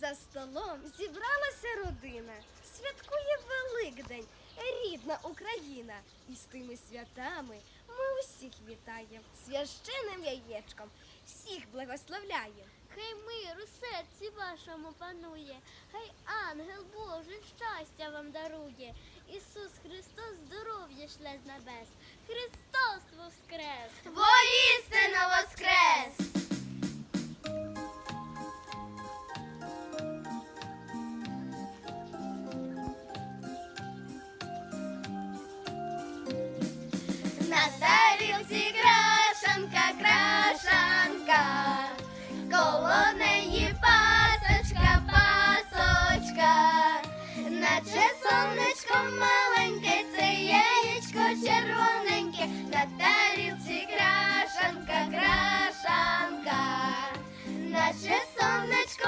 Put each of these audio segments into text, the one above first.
За столом зібралася родина, святкує Великдень, рідна Україна. І з тими святами ми усіх вітаємо, священним яєчком, всіх благословляємо. Хай мир у серці вашому панує, хай ангел Божий щастя вам дарує. Ісус Христос здоров'я шле з небес. Христос воскрес! Воістину воскрес!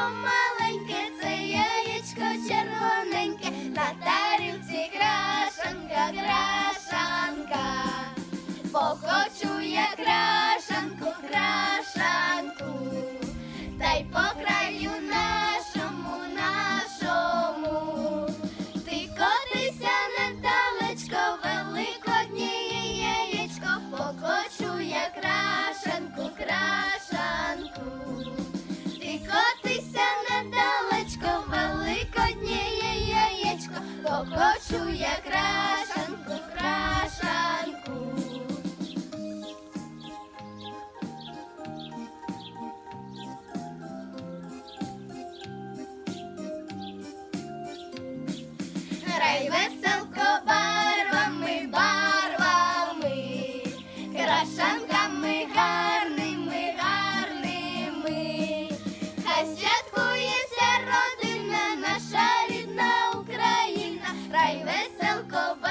Oh my. Покочу я крашанку, крашанку. Грай веселко барвами, барвами, крашанками веселко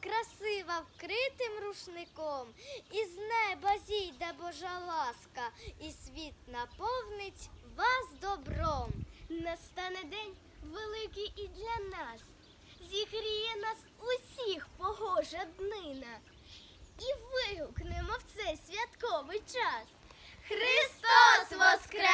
красива вкритим рушником, і з неба зійде Божа ласка, і світ наповнить вас добром. Настане день великий і для нас, зігріє нас усіх погожа днина. І вигукнемо в цей святковий час. Христос Воскрес!